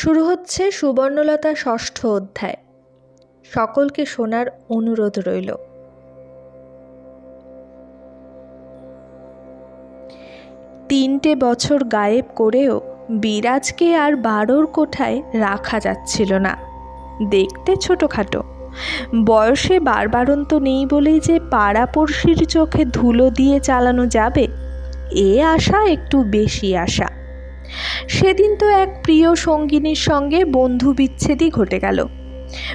শুরু হচ্ছে সুবর্ণলতা ষষ্ঠ অধ্যায়। সকলকে শোনার অনুরোধ রইল। তিনটে বছর গায়েব করেও বিরাজকে আর বারোর কোঠায় রাখা যাচ্ছিল না। দেখতে ছোটোখাটো। বয়সে বারবারন্ত নেই বলেই যে পাড়াপড়শির চোখে ধুলো দিয়ে চালানো যাবে, এ আশা একটু বেশি আশা। সেদিন তো এক প্রিয় সঙ্গিনীর সঙ্গে বন্ধু বিচ্ছেদই ঘটে গেল।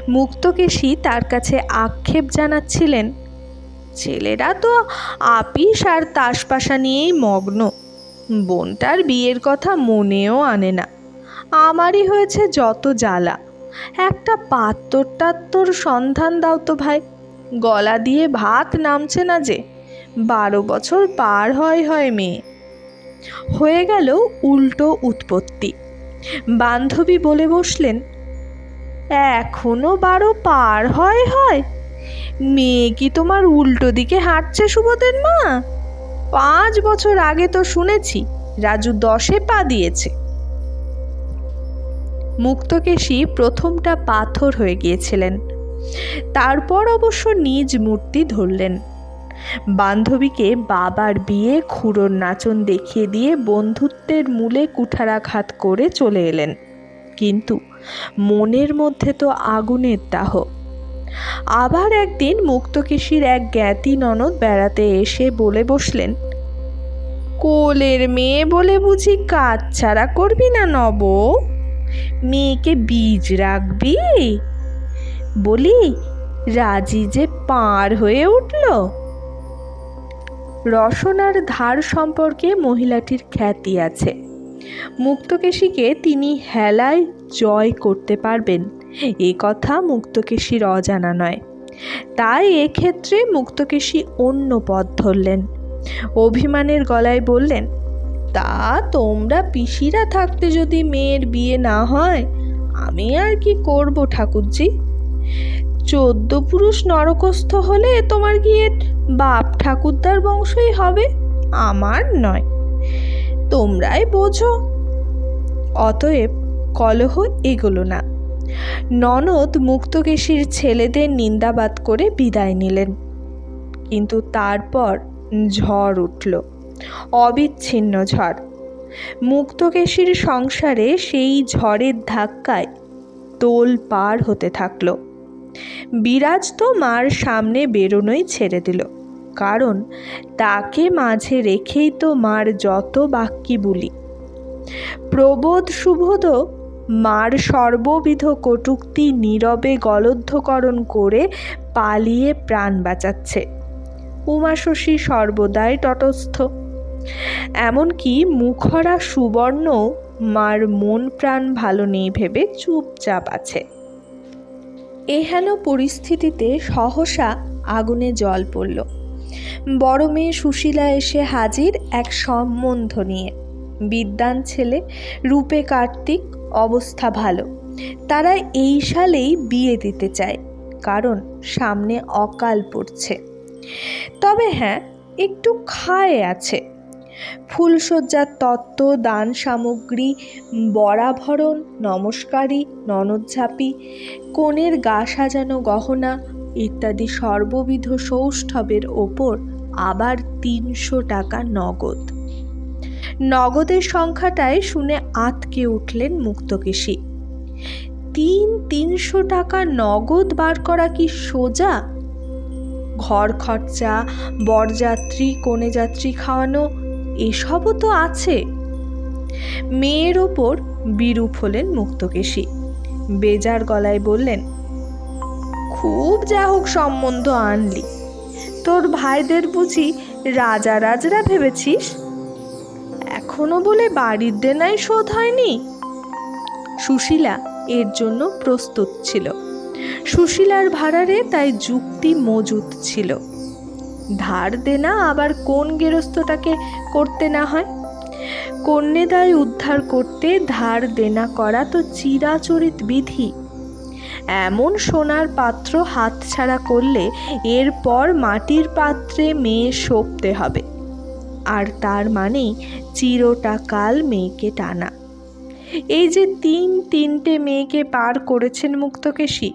মুক্তকেশী তার কাছে আক্ষেপ জানাচ্ছিলেন, ছেলেরা তো আপিস আর তাসপাশা নিয়েই মগ্ন। বোনটার বিয়ের কথা মনেও আনে না। আমারই হয়েছে যত জ্বালা। একটা পাত্তর টাত্তর সন্ধান দাও তো ভাই। গলা দিয়ে ভাত নামছে না যে। বারো বছর পার হয় হয় মেয়ে। হয়ে গেল উল্টো উৎপত্তি। বান্ধবী বলে বসলেন, এখনও বারো পার, হয় হয়। মেয়ে কি তোমার উল্টো দিকে হাঁটছে সুবোধের মা? পাঁচ বছর আগে তো শুনেছি, রাজু দশে পা দিয়েছে। মুক্তকেশী প্রথমটা পাথর হয়ে গিয়েছিলেন। তারপর অবশ্য নিজ মূর্তি ধরলেন। বান্ধবীকে বাবার বিয়ে, খুঁড়োর নাচন দেখিয়ে দিয়ে বন্ধুত্বের মূলে কুঠারাঘাত করে চলে এলেন। কিন্তু মনের মধ্যে তো আগুনের দাহ। আবার একদিন মুক্তকেশীর এক জ্ঞাতি ননদ বেড়াতে এসে বলে বসলেন, কোলের মেয়ে বলে বুঝি কাজ ছাড়া করবি না নব? মেয়েকে বীজ রাখবি? বলি, রাজি যে পার হয়ে উঠল? রসনার ধার সম্পর্কে মহিলাটির খ্যাতি আছে। মুক্তকেশীকে তিনি হেলায় জয় করতে পারবেন, এ কথা মুক্তকেশীর অজানা নয়। তাই এক্ষেত্রে মুক্তকেশী অন্য পথ ধরলেন। অভিমানের গলায় বললেন, তা তোমরা পিসিরা থাকতে যদি মেয়ের বিয়ে না হয়, আমি আর কি করব ঠাকুরজি? চোদ্দ পুরুষ নরকস্থ হলে তোমার গিয়ে বাপ ঠাকুরদার বংশই হবে, আমার নয়। তোমরাই বোঝো। অতএব কলহ এগোলো না। ননদ মুক্তকেশীর ছেলেদের নিন্দাবাদ করে বিদায় নিলেন। কিন্তু তারপর ঝড় উঠল, অবিচ্ছিন্ন ঝড়। মুক্তকেশীর সংসারে সেই ঝড়ের ধাক্কায় তোল পার হতে থাকল। বিরাজ তো মার সামনে বেরোনোই ছেড়ে দিল। কারণ তাকে মাঝে রেখেই তো মার যত বাক্যি বলি। প্রবোধ সুবোধ মার সর্ববিধ কটুক্তি নীরবে গলদ্ধকরণ করে পালিয়ে প্রাণ বাঁচাচ্ছে। উমাশশী সর্বদাই তটস্থ। এমনকি মুখরা সুবর্ণ মার মন প্রাণ ভালো নেই ভেবে চুপচাপ আছে। এহেন পরিস্থিতিতে সহসা আগুনে জল পড়ল। বড় মেয়ে সুশীলা এসে হাজির এক সম্বন্ধ নিয়ে। বিদ্যান ছেলে, রূপে কার্তিক, অবস্থা ভালো। তারা এই সালেই বিয়ে দিতে চায়, কারণ সামনে অকাল পড়ছে। তবে হ্যাঁ একটু খায়ে আছে। ফুলসজ্জার তত্ত্ব, দান সামগ্রী, বরাভরণ, নমস্কারী, ননদঝাপি, কনের গা সাজানো গহনা ইত্যাদি সর্ববিধ সৌষ্ঠবের ওপর আবার তিনশো টাকা নগদ। নগদের সংখ্যাটায় শুনে আতকে উঠলেন মুক্তকেশী তিন তিনশো টাকা নগদ বার করা কি সোজা? ঘর খরচা, বরযাত্রী কনে যাত্রী খাওয়ানো এসবও তো আছে। মেয়ের ওপর বিরূপ হলেন মুক্তকেশী। বেজার গলায় বললেন, খুব যা হোক সম্বন্ধ আনলি। তোর ভাইদের বুঝি রাজা রাজরা ভেবেছিস? এখনও বলে বাড়ির দেনাই শোধ হয়নি? সুশীলা এর জন্য প্রস্তুত ছিল। সুশীলার ভাড়ারে তাই যুক্তি মজুত ছিল। ধার দেনা আবার কোন গেরস্থটাকে করতে না হয়? কন্যেদায় উদ্ধার করতে ধার দেনা করা তো চিরাচরিত বিধি। এমন সোনার পাত্র হাতছাড়া করলে এরপর মাটির পাত্রে মেয়ে সপতে হবে। আর তার মানেই চিরটা কাল মেয়েকে টানা। এই যে তিন তিনটে মেয়েকে পার করেছেন মুক্তকেশী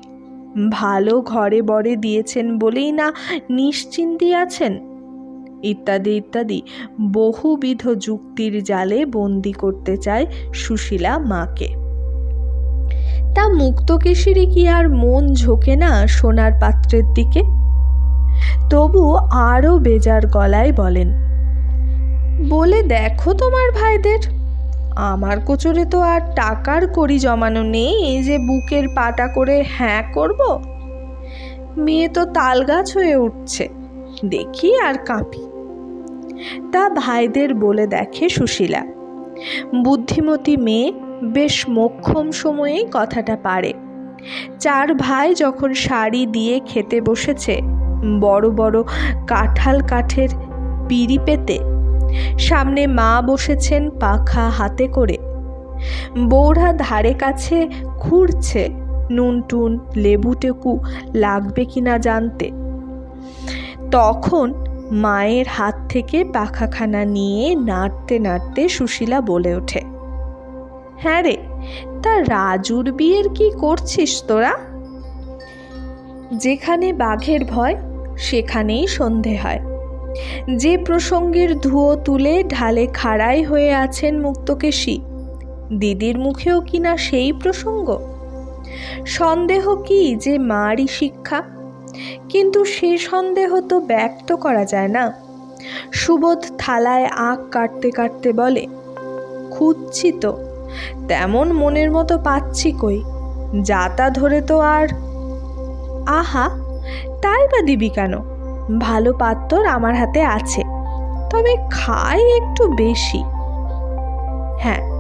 ভালো ঘরে বরে দিয়েছেন বলেই না নিশ্চিন্তি আছেন? ইত্যাদি ইত্যাদি। বহুবিধ যুক্তির জালে বন্দি করতে চায় সুশীলা মাকে। তা মুক্তকেশীরই কি আর মন ঝোঁকে না সোনার পাত্রের দিকে? তবু আরও বেজার গলায় বলেন, বলে দেখো তোমার ভাইদের। আমার কোচরে তো আর টাকার করি জমানো নেই, এই যে বুকের পাটা করে হ্যাঁ করব। মেয়ে তো তাল গাছ হয়ে উঠছে, দেখি আর কাঁপি। তা ভাইদের বলে দেখে সুশীলা। বুদ্ধিমতী মেয়ে বেশ মোক্ষম সময়েই কথাটা পারে। চার ভাই যখন শাড়ি দিয়ে খেতে বসেছে, বড় বড় কাঁঠাল কাঠের পিড়ি পেতে সামনে মা বসেছেন পাখা হাতে করে। বৌরা ধারে কাছে ঘুরছে নুন টুন লেবুটেকু লাগবে কিনা জানতে। তখন মায়ের হাত থেকে পাখাখানা নিয়ে নাড়তে নাড়তে সুশীলা বলে ওঠে হ্যাঁ রে, তা রাজুর বিয়ের কি করছিস তোরা? যেখানে বাঘের ভয়, সেখানেই সন্ধে হয়। যে প্রসঙ্গের ধুয়ো তুলে ঢালে খাড়াই হয়ে আছেন মুক্তকেশী। দিদির মুখেও কিনা সেই প্রসঙ্গ? সন্দেহ কি যে মারই শিক্ষা? কিন্তু সে সন্দেহ তো ব্যক্ত করা যায় না। সুবোধ থালায় আঁক কাটতে কাটতে বলে, খুঁজছি তো, তেমন মনের মতো পাচ্ছি কই? যাতা ধরে তো আর, আহা, তাই বা দিবি কেন? ভালো পাত্তর আমার হাতে আছে। তবে খাই একটু বেশি। হ্যাঁ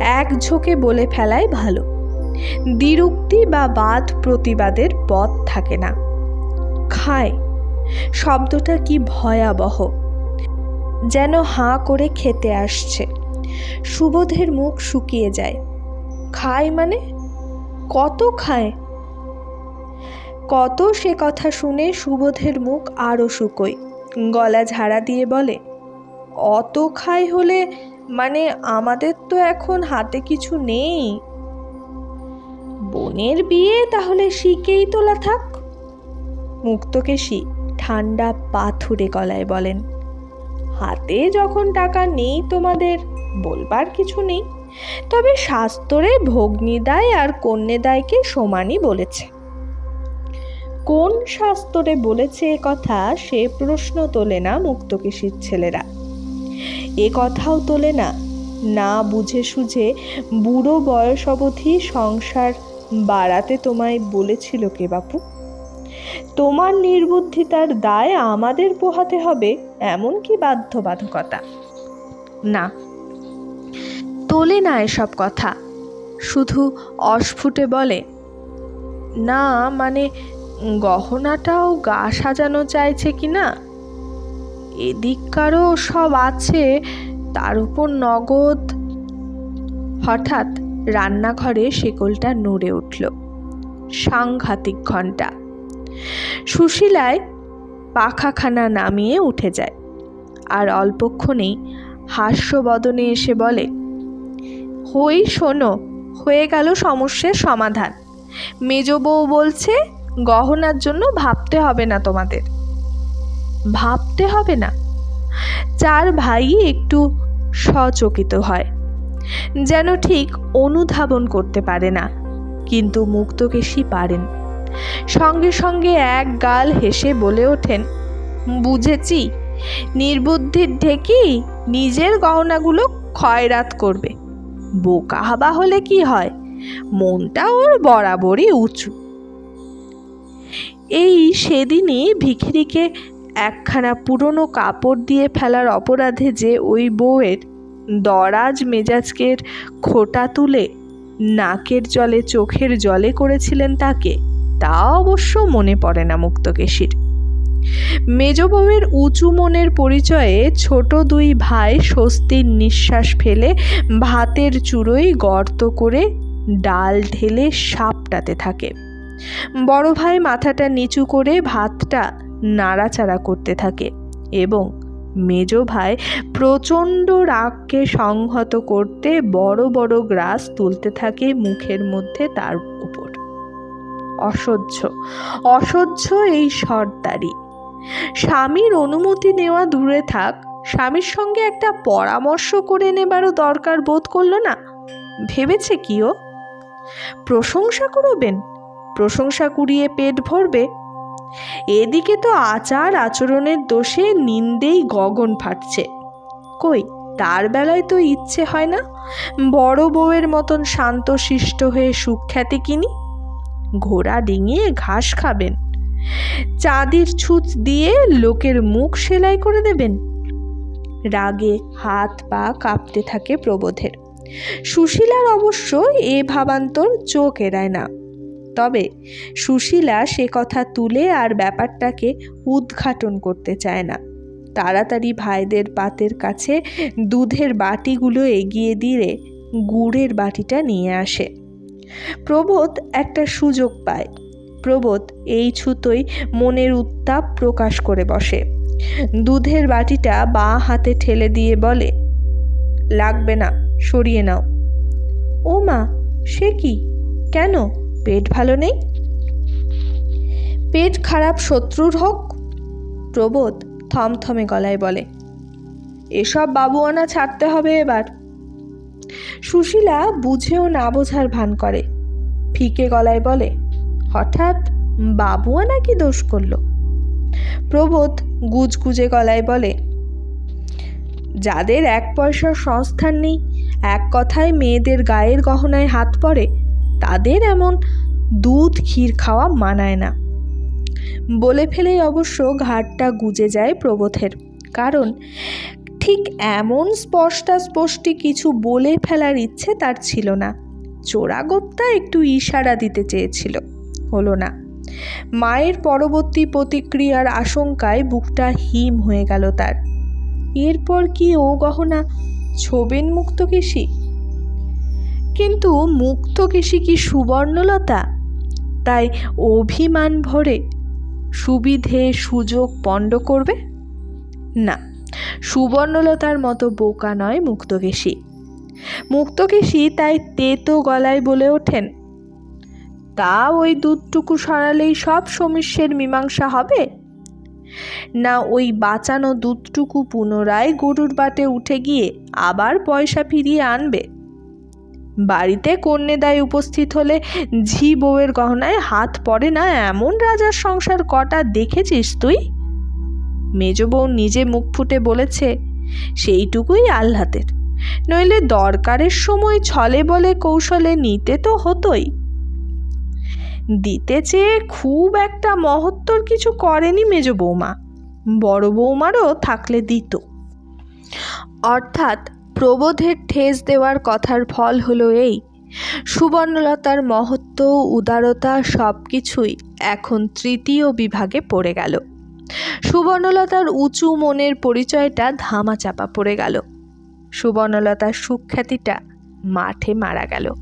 এক ঝোঁকে বলে ফেলাই ভালো। দ্বিরুক্তি বা বাদ প্রতিবাদের পথ থাকে না। খায় শব্দটা কি ভয়াবহ। যেন হাঁ করে খেতে আসছে। সুবোধের মুখ শুকিয়ে যায়। খায় মানে? কত খায়? কত সে কথা শুনে সুবোধের মুখ আরও শুকোয়। গলা ঝাড়া দিয়ে বলে, অত খাই হলে মানে আমাদের তো এখন হাতে কিছু নেই। বোনের বিয়ে তাহলে শিকেই তোলা থাক। মুক্তকেশী ঠান্ডা পাথুরে গলায় বলেন, হাতে যখন টাকা নেই তোমাদের, বলবার কিছু নেই। তবে শাস্ত্রে ভগ্নিদায় আর কন্যেদায়কে সমানই বলেছে। কোন শাস্ত্রে বলেছে এ কথা? সে প্রশ্ন তোলে না মুক্তকেশীর ছেলেরা। এ কথাও তোলে না। না বুঝে সুঝে বুড়ো বয়স অবধি সংসার বাড়াতে তোমায় বলেছিল কে বাপু? তোমার নির্বুদ্ধিতার দায় আমাদের পোহাতে হবে এমন কি বাধ্যবাধকতা। না। তোলে না এসব কথা। শুধু অস্ফুটে বলে, না মানে গহনাটাও গা সাজানো চাইছে কি না? এদিককারও সব আছে, তার উপর নগদ। হঠাৎ রান্নাঘরে শেকলটা নড়ে উঠল। সাংঘাতিক ঘণ্টা সুশীলায় পাখাখানা নামিয়ে উঠে যায় আর অল্পক্ষণেই হাস্যবদনে এসে বলে, হই শোনো, হয়ে গেল সমস্যার সমাধান। মেজ বউ বলছে গহনার জন্য ভাবতে হবে না তোমাদের। ভাবতে হবে না। চার ভাই একটু সচকিত হয়, যেন ঠিক অনুধাবন করতে পারে না, কিন্তু মুক্তকেশী পারেন। সঙ্গে সঙ্গে এক গাল হেসে বলে ওঠেন, বুঝেছি, নির্বুদ্ধির ঢেকি নিজের গহনাগুলো ক্ষয়রাত করবে। বোকা হাবা হলে কি হয়? মনটা ওর বরাবরই উঁচু। এই সেদিনই ভিখিরিকে একখানা পুরনো কাপড় দিয়ে ফেলার অপরাধে যে ওই বউয়ের দরাজ মেজাজকের খোটা তুলে নাকের জলে, চোখের জলে করেছিলেন তাকে, তা অবশ্য মনে পড়ে না মুক্তকেশীর। মেজ বউয়ের উঁচু মনের পরিচয়ে ছোট দুই ভাই স্বস্তির নিঃশ্বাস ফেলে ভাতের চুড়োই গর্ত করে ডাল ঢেলে সাপটাতে থাকে। বড় ভাই মাথাটা নিচু করে ভাতটা নাড়াচাড়া করতে থাকে এবং মেজ ভাই প্রচণ্ড রাগকে সংহত করতে বড় বড় গ্রাস তুলতে থাকে মুখের মধ্যে তার উপর। অসহ্য অসহ্য এই সর্দারি। স্বামীর অনুমতি নেওয়া দূরে থাক, স্বামীর সঙ্গে একটা পরামর্শ করে নেবারও দরকার বোধ করল না? ভেবেছে কি ও? প্রশংসা করবেন? প্রশংসা কুড়িয়ে পেট ভরবে। এদিকে তো আচার আচরণের দোষে নিন্দেই গগন ফাটছে। কই, তার বেলায় তো ইচ্ছে হয় না? বড় বউয়ের মতন শান্ত শিষ্ট হয়ে সুখ্যাতি কিনি? ঘোড়া ডিঙিয়ে ঘাস খাবেন? চাঁদির ছুঁচ দিয়ে লোকের মুখ সেলাই করে দেবেন? রাগে হাত পা কাঁপতে থাকে প্রবোধের। সুশীলার অবশ্য এ ভাবান্তর চোখ এড়ায় না। তবে সুশীলা সে কথা তুলে আর ব্যাপারটাকে উদ্ঘাটন করতে চায় না। তাড়াতাড়ি ভাইদের পাতের কাছে দুধের বাটিগুলো এগিয়ে দিয়ে গুড়ের বাটিটা নিয়ে আসে। প্রবোধ একটা সুযোগ পায়। প্রবোধ এই ছুতোই মনের উত্তাপ প্রকাশ করে বসে। দুধের বাটিটা বাঁ হাতে ঠেলে দিয়ে বলে, লাগবে না, সরিয়ে নাও। ও মা, সে কি? কেন? পেট ভালো নেই? পেট খারাপ শত্রুর হোক, প্রবোধ থমথমে গলায় বলে, এসব বাবুয়ানা ছাড়তে হবে এবার। সুশীলা বুঝেও না বোঝার ভান করে, ফিকে গলায় বলে, হঠাৎ বাবুয়ানা কি দোষ করল? প্রবোধ গুজগুজে গলায় বলে, যাদের এক পয়সার সংস্থান নেই, এক কথায় মেয়েদের গায়ের গহনায় হাত পড়ে তাদের এমন দুধ, ক্ষীর খাওয়া মানায় না। বলে ফেলেই অবশ্য ঘাটটা গুজে যায় প্রবোধের। কারণ ঠিক এমন স্পষ্টাস্পষ্টি কিছু বলে ফেলার ইচ্ছে তার ছিল না। চোরাগোপ্তা একটু ইশারা দিতে চেয়েছিল। হলো না। মায়ের পরবর্তী প্রতিক্রিয়ার আশঙ্কায় বুকটা হিম হয়ে গেল তার। এরপর কি ও গহনা ছোবেন মুক্তকেশী কিন্তু মুক্তকেশী কি সুবর্ণলতা? তাই অভিমান ভরে সুবিধে সুযোগ পণ্ড করবে? না, সুবর্ণলতার মতো বোকা নয় মুক্তকেশী। মুক্তকেশী তাই তেতো গলায় বলে ওঠেন, তা ওই দুধটুকু সরালেই সব সমস্যের মীমাংসা হবে? না, ওই বাঁচানো দুধটুকু পুনরায় গরুর বাটে উঠে গিয়ে আবার পয়সা ফিরিয়ে আনবে? বাড়িতে কন্যেদায় উপস্থিত হলে ঝি বউয়ের গহনায় হাত পড়ে না এমন রাজার সংসার কটা দেখেছিস তুই? মেজ বউ নিজে মুখ ফুটে বলেছে, সেইটুকুই আহ্লাদের। নইলে দরকারের সময় ছলে বলে কৌশলে নিতে তো হতোই। দিতে চেয়ে খুব একটা মহত্তর কিছু করেনি মেজ বৌমা বড় বৌমারও থাকলে দিত। অর্থাৎ প্রবোধের ঠেস দেওয়ার কথার ফল হলো এই। সুবর্ণলতার মহত্ব, উদারতা সব কিছুই এখন তৃতীয় বিভাগে পড়ে গেল। সুবর্ণলতার উঁচু মনের পরিচয়টা ধামাচাপা পড়ে গেল। সুবর্ণলতার সুখ্যাতিটা মাঠে মারা গেল।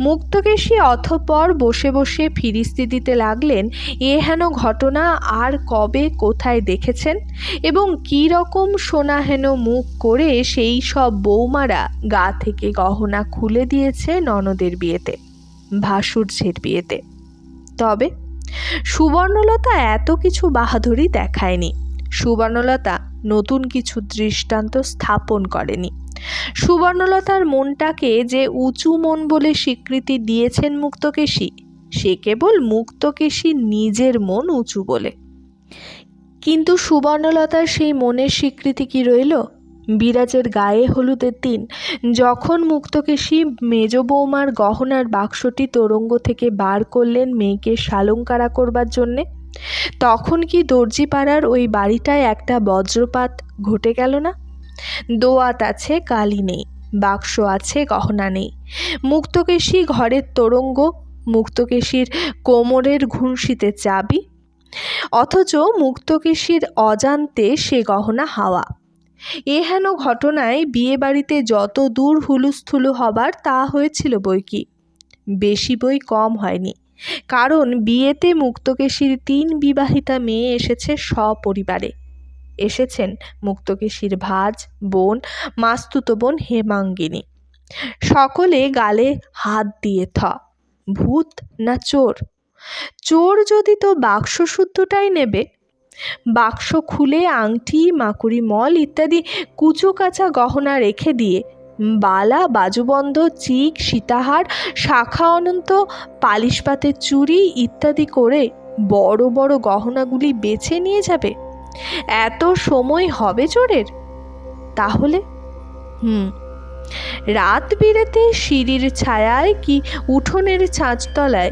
মুক্তকেশী অথপর বসে বসে ফিরিস্তি দিতে লাগলেন, এ হেন ঘটনা আর কবে কোথায় দেখেছেন? এবং কী রকম সোনাহেন মুখ করে সেই সব বৌমারা গা থেকে গহনা খুলে দিয়েছে ননদের বিয়েতে ভাসুর্যের বিয়েতে। তবে সুবর্ণলতা এত কিছু বাহাদুরি দেখায়নি। সুবর্ণলতা নতুন কিছু দৃষ্টান্ত স্থাপন করেনি। সুবর্ণলতার মনটাকে যে উঁচু মন বলে স্বীকৃতি দিয়েছেন মুক্তকেশী, সে কেবল মুক্তকেশী নিজের মন উঁচু বলে। কিন্তু সুবর্ণলতার সেই মনের স্বীকৃতি কি রইল? বিরাজের গায়ে হলুদের দিন যখন মুক্তকেশী মেজ বৌমার গহনার বাক্সটি তোরঙ্গ থেকে বার করলেন মেয়েকে সালঙ্কারা করবার জন্যে, তখন কি দর্জিপাড়ার ওই বাড়িটায় একটা বজ্রপাত ঘটে গেল না? দোয়াত আছে, কালি নেই, বাক্স আছে, গহনা নেই। মুক্তকেশী ঘরের তোরঙ্গ, মুক্তকেশীর কোমরের ঘুষিতে চাবি। অথচ মুক্তকেশীর অজান্তে সে গহনা হাওয়া। এ হেন ঘটনায় বিয়ে বাড়িতে যত দূর হুলুস্থুলু হবার তা হয়েছিল বই কি বেশি বই কম হয়নি। কারণ বিয়েতে মুক্তকেশীর তিন বিবাহিতা মেয়ে এসেছে সপরিবারে। এসেছেন মুক্তকেশীর ভাজ, বোন, মাস্তুতো বোন হেমাঙ্গিনী। সকলে গালে হাত দিয়ে থ, ভূত না চোর? চোর যদি তো বাক্স শুদ্ধটাই নেবে, বাক্স খুলে আংটি, মাকুড়ি, মল ইত্যাদি কুচো কাঁচা গহনা রেখে দিয়ে বালা, বাজুবন্ধ, চিক, সীতাহার, শাখা অনন্ত, পালিশ পাতের চুড়ি ইত্যাদি করে বড় বড় গহনাগুলি বেছে নিয়ে যাবে? এত সময় হবে চোরের? তাহলে? হুম। রাত বিরেতে সিঁড়ির ছায়ায় কি উঠোনের ছাঁচতলায়?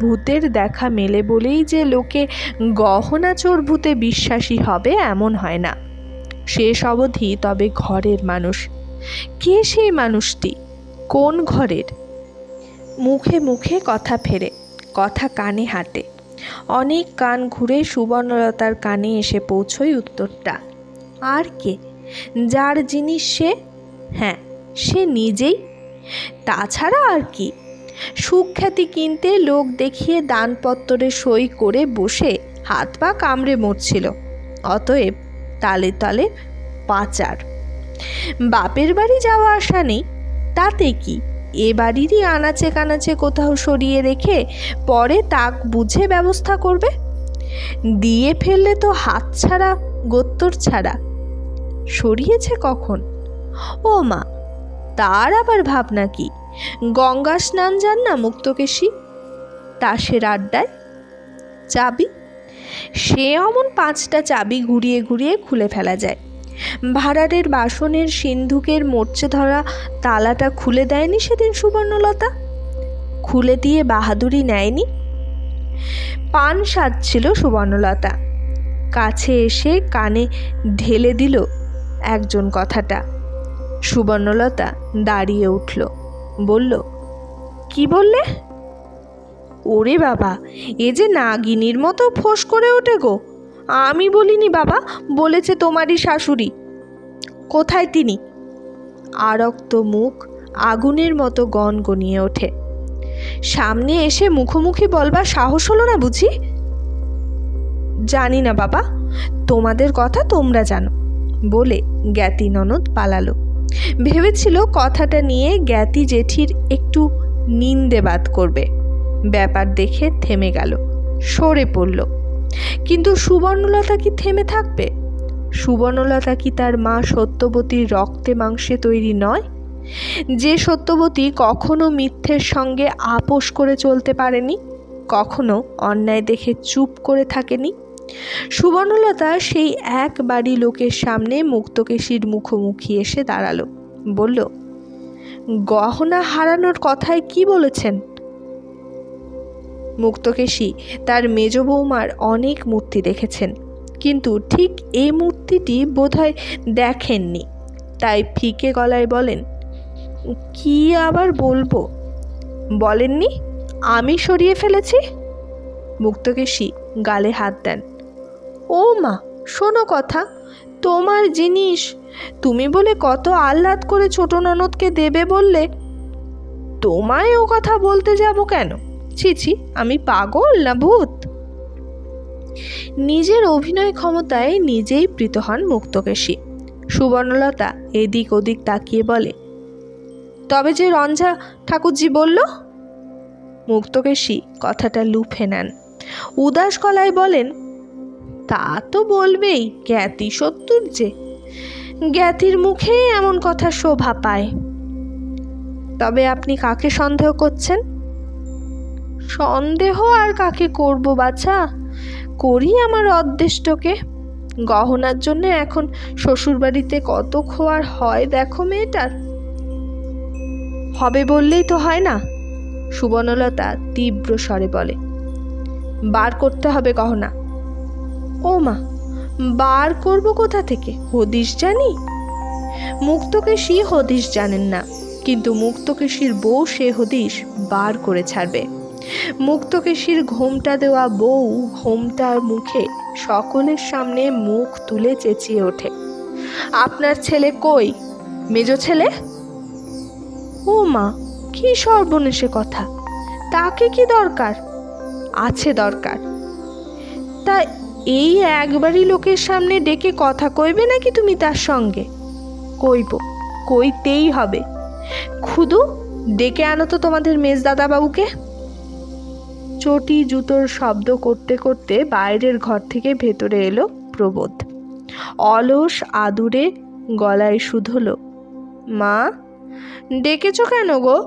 ভূতের দেখা মেলে বলেই যে লোকে গহনা চোর ভূতে বিশ্বাসী হবে এমন হয় না। শেষ অবধি তবে ঘরের মানুষ। কে সেই মানুষটি? কোন ঘরের? মুখে মুখে কথা ফেরে, কথা কানে হাঁটে অনেক কান ঘুরে সুবর্ণলতার কানে এসে পৌঁছয় উত্তরটা। আর কে? যার জিনিস সে? হ্যাঁ সে নিজেই। তাছাড়া আর কি? সুখ্যাতি কিনতে লোক দেখিয়ে দানপত্তরে সই করে বসে হাত পা কামড়ে মরছিল। অতএব তালে তালে পাচার। বাপের বাড়ি যাওয়া আসা নেই, তাতে কি? এ বাড়িরই আনাচে কানাচে কোথাও সরিয়ে রেখে পরে তাক বুঝে ব্যবস্থা করবে? দিয়ে ফেললে তো হাত ছাড়া, গোত্তর ছাড়া। সরিয়েছে কখন? ও মা, তার আবার ভাবনা কি? গঙ্গা স্নান যান না মুক্তকেশী? তাসের আড্ডায় চাবি? সে অমন পাঁচটা চাবি ঘুরিয়ে ঘুরিয়ে খুলে ফেলা যায়। ভাড়ারের বাসনের সিন্ধুকের মোর্চে ধরা তালাটা খুলে দেয়নি সেদিন সুবর্ণলতা? খুলে দিয়ে বাহাদুরি নেয়নি? পান সাজছিল সুবর্ণলতা। কাছে এসে কানে ঢেলে দিল একজন কথাটা। সুবর্ণলতা দাঁড়িয়ে উঠল, বলল, কি বললে? ওরে বাবা, এ যে নাগিনীর মতো ফোঁস করে ওঠে গো। আমি বলিনি বাবা, বলেছে তোমারই শাশুড়ি। কোথায় তিনি? আরক্ত মুখ আগুনের মতো গনগনিয়ে ওঠে। সামনে এসে মুখোমুখি বলবার সাহস হলো না বুঝি? জানি না বাবা, তোমাদের কথা তোমরা জানো, বলে জ্ঞাতি ননদ পালালো। ভেবেছিল কথাটা নিয়ে জ্ঞাতি জেঠির একটু নিন্দেবাদ করবে। ব্যাপার দেখে থেমে গেল, সরে পড়ল। কিন্তু সুবর্ণলতা কি থেমে থাকবে? সুবর্ণলতা কি তার মা সত্যবতীর রক্তে মাংসে তৈরি নয়? যে সত্যবতী কখনো মিথ্যের সঙ্গে আপোষ করে চলতে পারেনি, কখনো অন্যায় দেখে চুপ করে থাকেনি? সুবর্ণলতা সেই এক বাড়ি লোকের সামনে মুক্তকেশীর মুখোমুখি এসে দাঁড়াল। বলল, গহনা হারানোর কথায় কি বলেছেন? মুক্তকেশী তার মেজ বৌমার অনেক মূর্তি দেখেছেন। কিন্তু ঠিক এই মূর্তিটি বোধহয় দেখেননি। তাই ফিকে গলায় বলেন, কি আবার বলব? বলেননি, আমি সরিয়ে ফেলেছি? মুক্তকেশী গালে হাত দেন, ও মা, শোনো কথা, তোমার জিনিস তুমি বলে কত আহ্লাদ করে ছোট ননদকে দেবে বললে তোমায় ও কথা বলতে যাব কেন? ছি ছি, আমি পাগল না ভূত? নিজের অভিনয় ক্ষমতায় নিজেই প্রীত হন মুক্তকেশী। সুবর্ণলতা এদিক ওদিক তাকিয়ে বলে, তবে যে রঞ্জা ঠাকুরজি বলল? মুক্তকেশী কথাটা লুফে নেন। উদাস গলায় বলেন, তা তো বলবেই, জ্ঞাতি সত্তর যে, জ্ঞাতির মুখেই এমন কথা শোভা পায়। তবে আপনি কাকে সন্দেহ করছেন? সন্দেহ আর কাকে করব বাছা? করি আমার অদৃষ্টকে। গহনার জন্য এখন শ্বশুরবাড়িতে কত খোয়ার হয় দেখো মেয়েটার হবে বললেই তো হয় না, সুবর্ণলতা তীব্র স্বরে বলে। বার করতে হবে গহনা। ও মা, বার করব কোথা থেকে? হদিশ জানি? মুক্তকেশী হদিশ জানেন না, কিন্তু মুক্তকেশীর বউ সে হদিশ বার করে ছাড়বে। মুক্তকেশীর ঘোমটা দেওয়া বউ ঘোমটার মুখে সকলের সামনে মুখ তুলে চেঁচিয়ে ওঠে। আপনার ছেলে কই? মেজ ছেলে? ও মা, কি সর্বনেশে কথা। তাকে কি দরকার? আছে দরকার। তা এই একবারই লোকের সামনে ডেকে কথা কইবে নাকি তুমি তার সঙ্গে? কইব, কইতেই হবে। খুদু, ডেকে আনো তো তোমাদের মেজদাদা বাবুকে চটি জুতোর শব্দ করতে করতে বাইরের ঘর থেকে ভেতরে এলো প্রবোধ। অলস আদুরে গলায় শুধলো, মা, ডেকেছ কেন গো?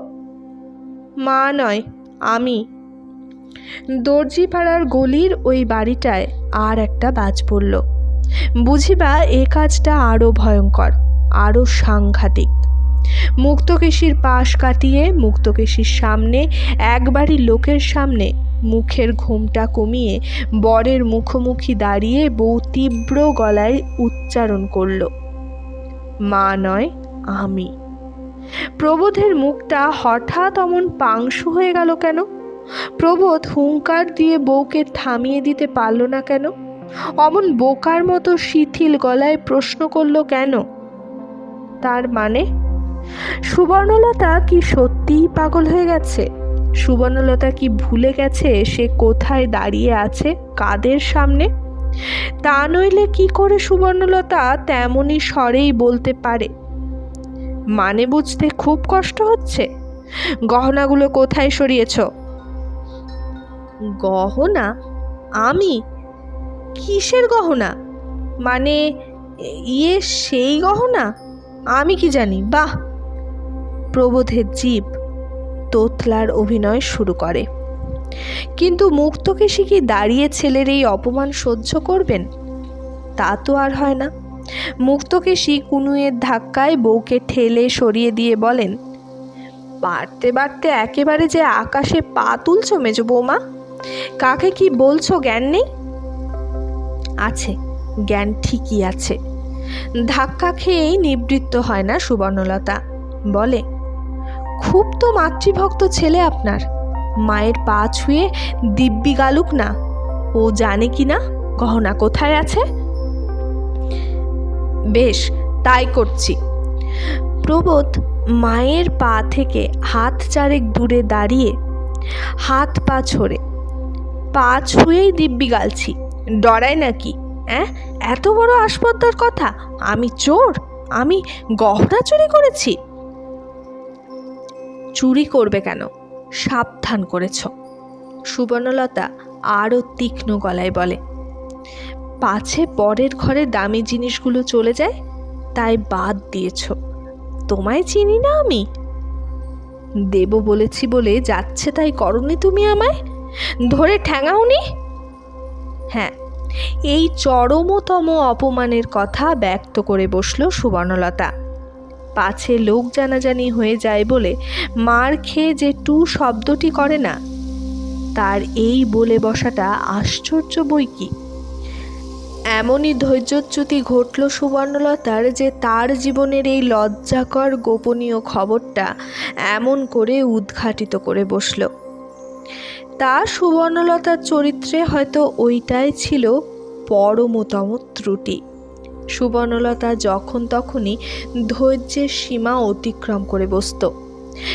মা নয়, আমি। দর্জিপাড়ার গলির ওই বাড়িটায় আর একটা বাজ পড়ল। বুঝিবা, এ কাজটা আরও ভয়ঙ্কর আরও সাংঘাতিক। মুক্তকেশীর পাশ কাটিয়ে মুক্তকেশীর সামনে, একবারই লোকের সামনে মুখের ঘুমটা কমিয়ে বরের মুখোমুখি দাঁড়িয়ে বউ তীব্র গলায় উচ্চারণ করল, মা নয়, আমি। প্রবোধের মুখটা হঠাৎ অমন পাংশু হয়ে গেল কেন? প্রবোধ হুঙ্কার দিয়ে বউকে থামিয়ে দিতে পারল না কেন? অমন বোকার মতো শিথিল গলায় প্রশ্ন করল কেন? তার মানে সুবর্ণলতা কি সত্যিই পাগল হয়ে গেছে? সুবর্ণলতা কি ভুলে গেছে সে কোথায় দাঁড়িয়ে আছে কাদের সামনে? তা নইলে কি করে সুবর্ণলতা তেমনই স্বরেই বলতে পারে? মানে বুঝতে খুব কষ্ট হচ্ছে। গহনাগুলো কোথায় সরিয়েছ? গহনা? আমি? কিসের গহনা? মানে ইয়ে সেই গহনা? আমি কি জানি? বাহ! প্রবোধের জীব। তোতলার অভিনয় শুরু করে। কিন্তু মুক্তকেশী কি দাঁড়িয়ে ছেলের এই অপমান সহ্য করবেন? তা তো আর হয় না। মুক্তকেশী কুনুয়ের ধাক্কায় বউকে ঠেলে সরিয়ে দিয়ে বলেন বাড়তে বাড়তে একেবারে যে আকাশে পা তুলছ মেজ বৌমা, কাকে কি বলছো জ্ঞান নেই? আছে, জ্ঞান ঠিকই আছে। ধাক্কা খেয়েই নিবৃত্ত হয় না সুবর্ণলতা। বলে খুব তো মাতৃভক্ত ছেলে আপনার। মায়ের পা ছুঁয়ে দিব্যি গালুক না। ও জানে কি না গহনা কোথায় আছে? বেশ, তাই করছি। প্রবোধ মায়ের পা থেকে হাত চারেক দূরে দাঁড়িয়ে হাত পা ছড়ে। পা ছুঁয়েই দিব্যি গালছি। ডরায় নাকি? হ্যাঁ এত বড় আসপদ্দার কথা? আমি চোর? আমি গহনা চুরি করেছি? চুরি করবে কেন? সাবধান করেছ। সুবর্ণলতা আরও তীক্ষ্ণ গলায় বলে, পাছে পরের ঘরে দামি জিনিসগুলো চলে যায়, তাই বাদ দিয়েছ। তোমায় চিনি না আমি? দেব বলেছি বলে যাচ্ছে তাই করনি তুমি আমায়? ধরে ঠ্যাঙাওনি হ্যাঁ। এই চরমতম অপমানের কথা ব্যক্ত করে বসল সুবর্ণলতা। পাছে লোক জানাজানি হয়ে যায় বলে মার খেয়ে যে টু শব্দটি করে না, তার এই বলে বসাটা আশ্চর্য বই কি। এমনই ধৈর্যচ্যুতি ঘটল সুবর্ণলতার যে তার জীবনের এই লজ্জাকর গোপনীয় খবরটা এমন করে উদ্ঘাটিত করে বসল। তা সুবর্ণলতার চরিত্রে হয়তো ওইটাই ছিল পরমতম ত্রুটি। সুবর্ণলতা যখন তখনই ধৈর্যের সীমা অতিক্রম করে বসত।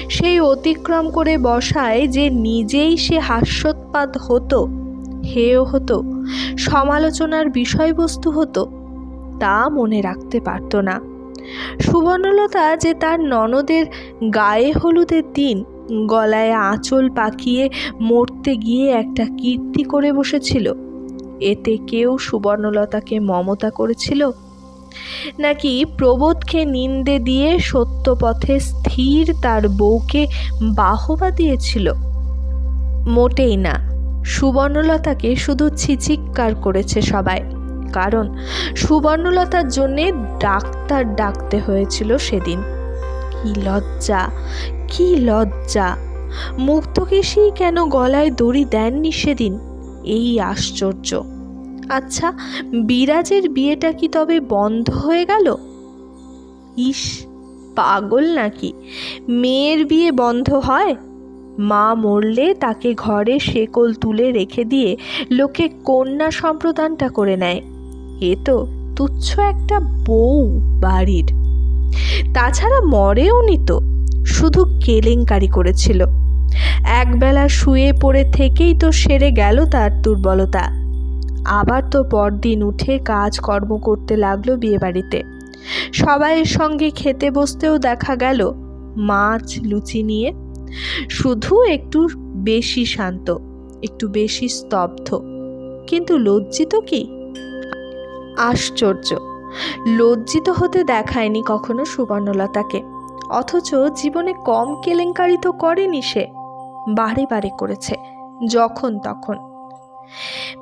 সেই অতিক্রম করে বসায় যে নিজেই সে হাস্যোৎপাদ হতো, হেয় হতো, সমালোচনার বিষয়বস্তু হতো, তা মনে রাখতে পারত না। সুবর্ণলতা যে তার ননদের গায়ে হলুদের দিন, গলায় আঁচল পাকিয়ে মরতে গিয়ে একটা কীর্তি করে বসেছিল, এতে কেউ সুবর্ণলতাকে মমতা করেছিল? নাকি প্রবোধকে নিন্দে দিয়ে সত্য পথে স্থির তার বউকে বাহবা দিয়েছিল? মোটেই না। সুবর্ণলতাকে শুধু ছিচিক্কার করেছে সবাই। কারণ সুবর্ণলতার জন্যে ডাক্তার ডাকতে হয়েছিল সেদিন। কি লজ্জা কি লজ্জা। মুক্তকেশী কেন গলায় দড়ি দেননি সেদিন? এই আশ্চর্য। আচ্ছা বিরাজের বিয়েটা কি তবে বন্ধ হয়ে গেল? ইস, পাগল নাকি? মেয়ের বিয়ে বন্ধ হয়? মা মরলে তাকে ঘরে শেকল তুলে রেখে দিয়ে লোকে কন্যা সম্প্রদানটা করে নেয়। এ তো তুচ্ছ একটা বউ বাড়ির। তাছাড়া মরেও নিত শুধু কেলেঙ্কারি করেছিল। একবেলা শুয়ে পড়ে থেকেই তো সেরে গেল তার দুর্বলতা। আবার তো পরদিন উঠে কাজকর্ম করতে লাগল বিয়েবাড়িতে। সবাইয়ের সঙ্গে খেতে বসতেও দেখা গেল মাছ, লুচি নিয়ে। শুধু একটু বেশি শান্ত, একটু বেশি স্তব্ধ। কিন্তু লজ্জিত কি? আশ্চর্য, লজ্জিত হতে দেখায়নি কখনো সুবর্ণলতাকে। অথচ জীবনে কম কেলেঙ্কারি তো করেনি সে। বারে বারে করেছে, যখন তখন।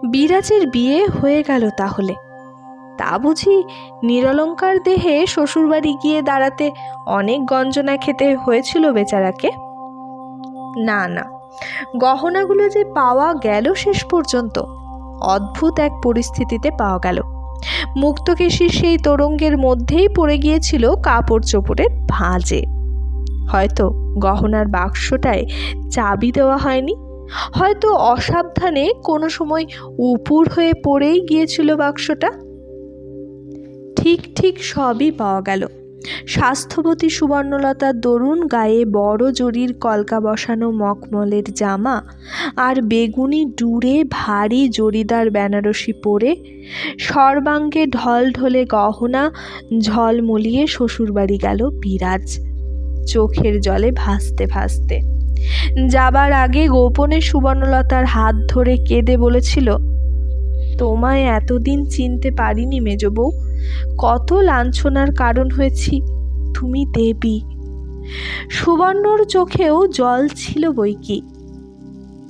বিরাজের বিয়ে হয়ে গেল তাহলে। তা বুঝি নিরলঙ্কার দেহে শ্বশুরবাড়ি গিয়ে দাঁড়াতে অনেক গঞ্জনা খেতে হয়েছিল বেচারাকে? না না, গহনাগুলো যে পাওয়া গেল শেষ পর্যন্ত, অদ্ভুত এক পরিস্থিতিতে পাওয়া গেল। মুক্তকেশীর সেই তরঙ্গের মধ্যেই পড়ে গিয়েছিল কাপড় চোপড়ের ভাঁজে। হয়তো গহনার বাক্সটায় চাবি দেওয়া হয়নি? হয়তো অসাবধানে কোনো সময় উপুর হয়ে পড়েই গিয়েছিল বাক্সটা? ঠিক ঠিক সবই পাওয়া গেল। স্বাস্থ্যবতী সুবর্ণলতার দরুন গায়ে বড় জরির কলকা বসানো মকমলের জামা আর বেগুনি ডুরে ভারী জরিদার বেনারসি পরে সর্বাঙ্গে ঢল ঢলে গহনা ঝলমলিয়ে শ্বশুরবাড়ি গেল বিরাজ। চোখের জলে ভাসতে ভাসতে। যাবার আগে গোপনে সুবর্ণলতার হাত ধরে কেঁদে বলেছিল, তোমায় এতদিন চিনতে পারিনি মেজ বউ। কত লাঞ্ছনার কারণ হয়েছি, তুমি দেবী। সুবর্ণর চোখেও জল ছিল বই কি।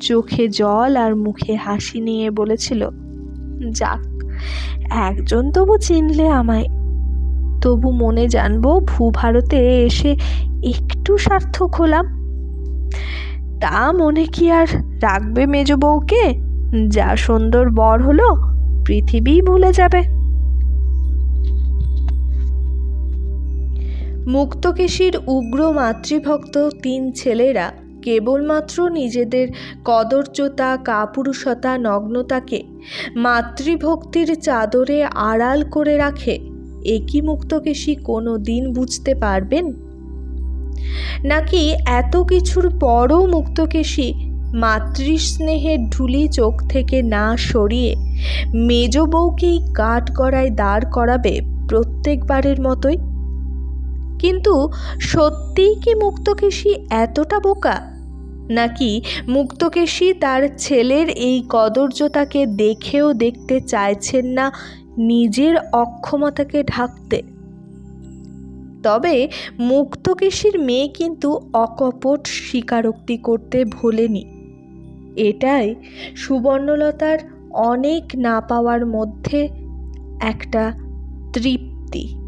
চোখে জল আর মুখে হাসি নিয়ে বলেছিল, যাক, একজন তবু চিনলে আমায়। তবু মনে জানব ভূভারতে এসে একটু সার্থক হলাম। তা মনে কি আর রাখবে মেজ বউকে? যা সুন্দর বর হলো, পৃথিবী ভুলে যাবে। মুক্তকেশীর উগ্র মাতৃভক্ত তিন ছেলেরা কেবলমাত্র নিজেদের কদর্যতা, কাপুরুষতা, নগ্নতাকে মাতৃভক্তির চাদরে আড়াল করে রাখে, একই মুক্তকেশী কোনো দিন বুঝতে পারবেন? নাকি এত কিছুর পরও মুক্তকেশী মাতৃস্নেহের ঢুলি চোখ থেকে না সরিয়ে মেজ বউকেই কাঠ গড়ায় দাঁড় করাবে প্রত্যেকবারের মতোই? কিন্তু সত্যিই কি মুক্তকেশী এতটা বোকা? নাকি মুক্তকেশী তার ছেলের এই কদর্যতাকে দেখেও দেখতে চাইছেন না নিজের অক্ষমতাকে ঢাকতে? তবে মুক্তকেশীর মেয়ে কিন্তু অকপট স্বীকারোক্তি করতে ভোলেনি। এটাই সুবর্ণলতার অনেক না পাওয়ার মধ্যে একটা তৃপ্তি।